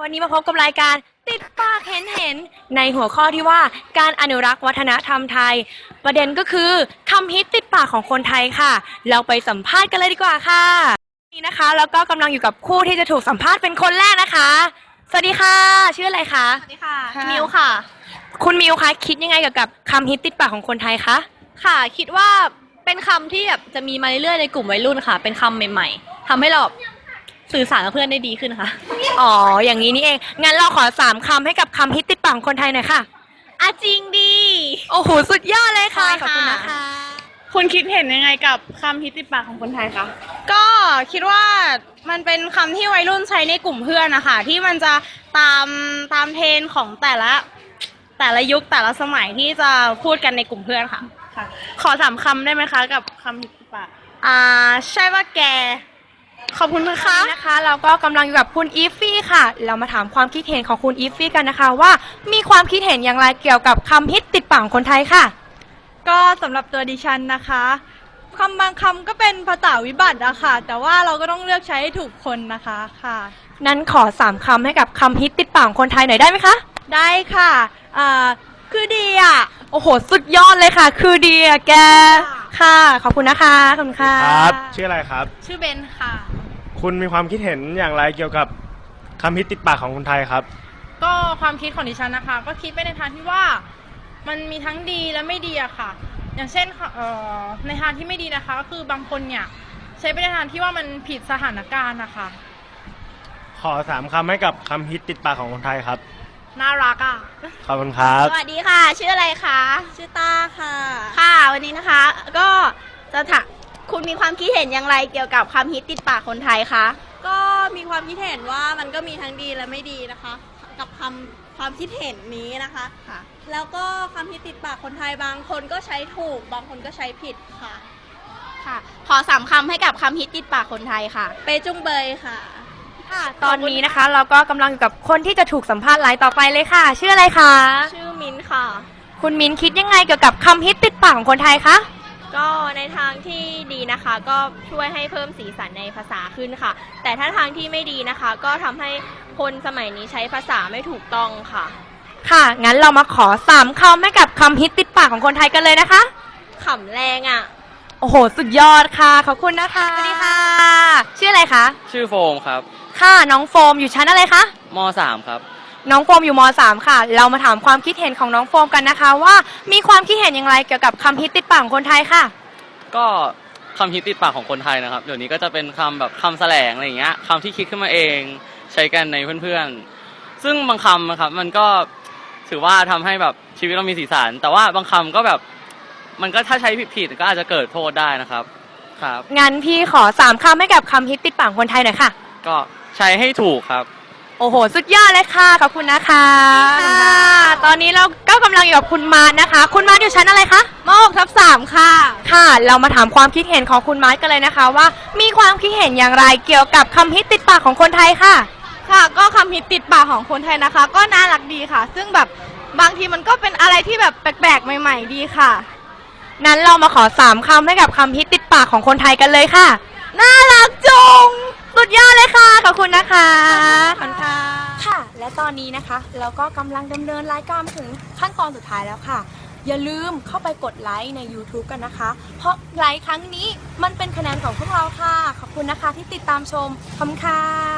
วันนี้มาพบกับรายการติดปากเห็นเห็นในหัวข้อที่ว่าการอนุรักษ์วัฒนธรรมไทย ประเด็นก็คือคำฮิตติดปากของคนไทยค่ะ เราไปสัมภาษณ์กันเลยดีกว่าค่ะนี่นะคะ แล้วก็กำลังอยู่กับคู่ที่จะถูกสัมภาษณ์เป็นคนแรกนะคะ สวัสดีค่ะ ชื่ออะไรคะสวัสดีค่ะค่ะ มิวค่ะ คุณมิวคะคิดยังไงเกี่ยวกับคำฮิตติดปากของคนไทยคะค่ะ คิดว่าเป็นคำที่แบบจะมีมาเรื่อยๆในกลุ่มวัยรุ่นค่ะ เป็นคำใหม่ ๆทำให้เรา สื่อสารกับเพื่อนได้ดีขึ้นค่ะ อ๋อ อย่างนี้นี่เอง งั้นเราขอสามคำให้กับคำฮิตติดปากของคนไทยหน่อยค่ะ อาจริงดี โอ้โห สุดยอดเลยค่ะใช่ขอบค่ะคุณนะคะ คุณคิดเห็นยังไงกับคำฮิตติดปากของคนไทยคะ ก็คิดว่ามันเป็นคำที่วัยรุ่นใช้ในกลุ่มเพื่อนนะคะที่มันจะตามตามเทรนด์ของแต่ละ แต่ละยุคแต่ละสมัยที่จะพูดกันในกลุ่มเพื่อนค่ะค่ะขอสามคำได้ไหมคะ กับคำฮิตติดปาก อ่า ใช่ว่าแก ขอบคุณนะคะวันนี้นะคะ เราก็กำลังอยู่กับคุณอีฟฟี่ค่ะ เรามาถามความคิดเห็นของคุณอีฟฟี่กันนะคะว่ามีความคิดเห็นอย่างไรเกี่ยวกับคำฮิตติดปากของคนไทยค่ะ ก็สำหรับตัวดิฉันนะคะคำบางคำก็เป็นภาษาวิบัติอะค่ะ แต่ว่าเราก็ต้องเลือกใช้ให้ถูกคนนะคะค่ะ นั้นขอสามคำให้กับคำฮิตติดปากของคนไทยหน่อยได้ไหมคะ ได้ค่ะอ่าคือดีอะโอ้โห สุดยอดเลยค่ะ คือดีอะแก ค่ะ ขอบคุณนะคะ ขอบคุณค่ะครับชื่ออะไรครับ ชื่อเบนค่ะ คุณมีความคิดเห็นอย่างไรเกี่ยวกับคำฮิตติดปากของคนไทยครับ ก็ความคิดของดิฉันนะคะ ก็คิดไปในทางที่ว่ามันมีทั้งดีและไม่ดีอะค่ะ อย่างเช่นค่ะเอ่อในทางที่ไม่ดีนะคะ ก็คือบางคนเนี่ยใช้ไปในทางที่ว่ามันผิดสถานการณ์นะคะ ขอสามคำให้กับคำฮิตติดปากของคนไทยครับ น่ารักอะขอบคุณครับ สวัสดีค่ะ ชื่ออะไรคะ ชื่อต้าค่ะ ค่ะ วันนี้นะคะ ก็จะถาม คุณมีความคิดเห็นอย่างไรเกี่ยวกับคำฮิตติดปากคนไทยคะ ก็มีความคิดเห็นว่ามันก็มีทั้งดีและไม่ดีนะคะ กับคำความคิดเห็นนี้นะคะ ค่ะ แล้วก็คำที่ติดปากคนไทยบางคนก็ใช้ถูก บางคนก็ใช้ผิดค่ะ ค่ะ ขอสามคำให้กับคำฮิตติดปากคนไทยค่ะ เปจุงเบยค่ะ ค่ะ ตอนนี้นะคะเราก็กำลังอยู่กับคนที่จะถูกสัมภาษณ์ไลน์ต่อไปเลยค่ะ ชื่ออะไรคะ ชื่อมิ้นท์ค่ะ คุณมิ้นคิดยังไงเกี่ยวกับคำฮิตติดปากของคนไทยคะ ก็ในทางที่ดีนะคะก็ช่วยให้เพิ่มสีสันในภาษาขึ้นค่ะ แต่ถ้าทางที่ไม่ดีนะคะ ก็ทำให้คนสมัยนี้ใช้ภาษาไม่ถูกต้องค่ะ ค่ะ งั้นเรามาขอสามคำให้กับคำฮิตติดปากของคนไทยกันเลยนะคะ ขำแรงอะ โอ้โห สุดยอดค่ะ ขอบคุณนะคะ สวัสดีค่ะ ชื่ออะไรคะ ชื่อโฟมครับ ค่ะ น้องโฟมอยู่ชั้นอะไรคะมสามครับ น้องโฟมอยู่ม .3 ค่ะ เรามาถามความคิดเห็นของน้องโฟมกันนะคะ ว่ามีความคิดเห็นอย่างไรเกี่ยวกับคำฮิตติดปากของคนไทยค่ะ ก็คำฮิตติดปากของคนไทยนะครับ เดี๋ยวนี้ก็จะเป็นคำแบบคำแสลงอะไรอย่างเงี้ยคำที่คิดขึ้นมาเองใช้กันในเพื่อนๆ ซึ่งบางคำนะครับมันก็ถือว่าทำให้แบบชีวิตเรามีสีสัน แต่ว่าบางคำก็แบบมันก็ถ้าใช้ผิดๆก็อาจจะเกิดโทษได้นะครับครับ งั้นพี่ขอสามคำให้กับคำฮิตติดปากของคนไทยหน่อยค่ะ ก็ใช้ให้ถูกครับ โอ้โห สุดยอดเลยค่ะ ขอบคุณนะคะค่ะตอนนี้เราก็กำลังอยู่กับคุณมาร์ทนะคะ คุณมาร์ทอยู่ชั้นอะไรคะ มหกทับสามค่ะ ค่ะ เรามาถามความคิดเห็นของคุณมาร์ทกันเลยนะคะ ว่ามีความคิดเห็นอย่างไรเกี่ยวกับคำฮิตติดปากของคนไทยค่ะ ค่ะ ก็คำฮิตติดปากของคนไทยนะคะ ก็น่ารักดีค่ะ ซึ่งแบบบางทีมันก็เป็นอะไรที่แบบแปลกๆ ใหม่ ๆ ดีค่ะ นั้นเรามาขอสามคำให้กับคำฮิตติดปากของคนไทยกันเลยค่ะ น่ารักจง สุดยอดเลยค่ะ ขอบคุณนะคะ ขอบคุณค่ะ ค่ะ และ ตอนนี้นะคะ เราก็กำลังดำเนินรายการมาถึงขั้นตอนสุดท้ายแล้วค่ะ อย่าลืมเข้าไปกดไลค์ใน YouTube กันนะคะ เพราะไลค์ครั้งนี้มันเป็นคะแนนของพวกเราค่ะ ขอบคุณนะคะที่ติดตามชมขอบคุณค่ะ